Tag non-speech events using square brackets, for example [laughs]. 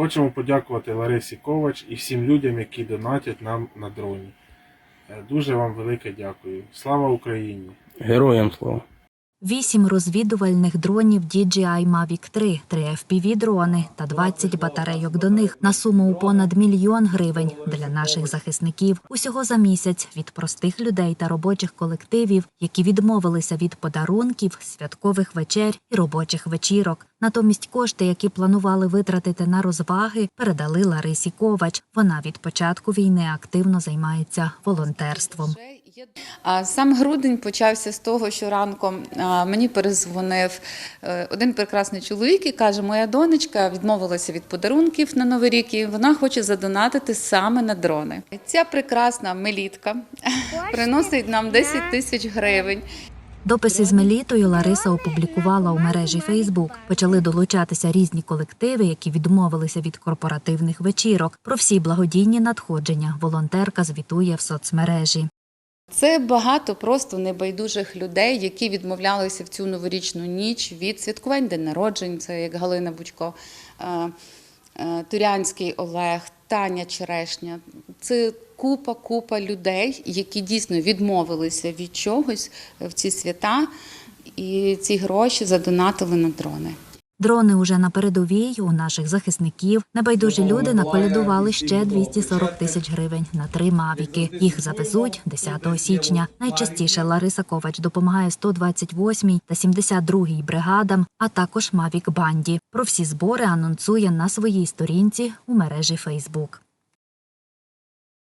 Хочемо подякувати Ларисі Ковач і всім людям, які донатять нам на дроні. Е, Дуже вам велике дякую. Слава Україні! Героям слава. Вісім розвідувальних дронів DJI Mavic 3, три FPV-дрони та 20 батарейок до них на суму у понад мільйон гривень для наших захисників. Усього за місяць від простих людей та робочих колективів, які відмовилися від подарунків, святкових вечер і робочих вечірок. Натомість кошти, які планували витратити на розваги, передали Ларисі Ковач. Вона від початку війни активно займається волонтерством. А Сам грудень почався з того, що ранком мені перезвонив е, один прекрасний чоловік і каже: Моя донечка відмовилася від подарунків на Новий рік, і вона хоче задонатити саме на дрони. Ця прекрасна мелітка [laughs] приносить нам 10 тисяч гривень. Дописи з Мелітою Лариса опублікувала у мережі Фейсбук. Почали долучатися різні колективи, які відмовилися від корпоративних вечірок. Про всі благодійні надходження волонтерка звітує в соцмережі. Це багато просто небайдужих людей, які відмовлялися в цю новорічну ніч від святкувань день народжень. Це як Галина Бучко, е, е, Турянський Олег, Таня Черешня. Це купа, купа людей, які дійсно відмовилися від чогось в ці свята, і ці гроші задонатили на дрони. Дрони уже на передовій у наших захисників. Небайдужі люди наколядували ще 240 тисяч гривень на три мавіки. Їх завезуть 10 січня. Найчастіше Лариса Ковач допомагає 128-й та 72-й бригадам, а також Мавік Банді. Про всі збори анонсує на своїй сторінці у мережі Фейсбук.